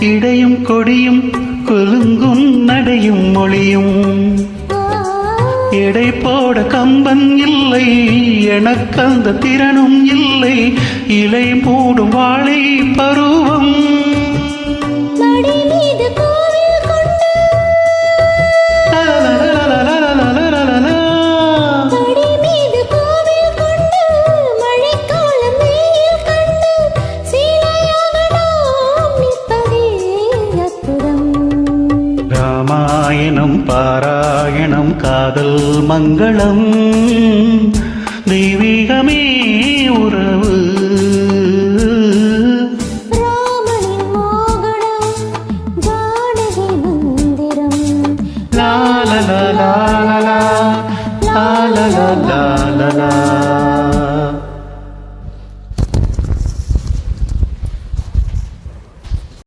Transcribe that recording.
இடையும் கொடியும் குலுங்கும் நடையும் மொழியும். எடை போட கம்பன் இல்லை எனக்கு அந்த திறனும் இல்லை. இலை மூடும் வாழை பருவம் ராமாயணம் பாராயணம் காதல் மங்களம். தெய்வீகமே உறவு. la la la la la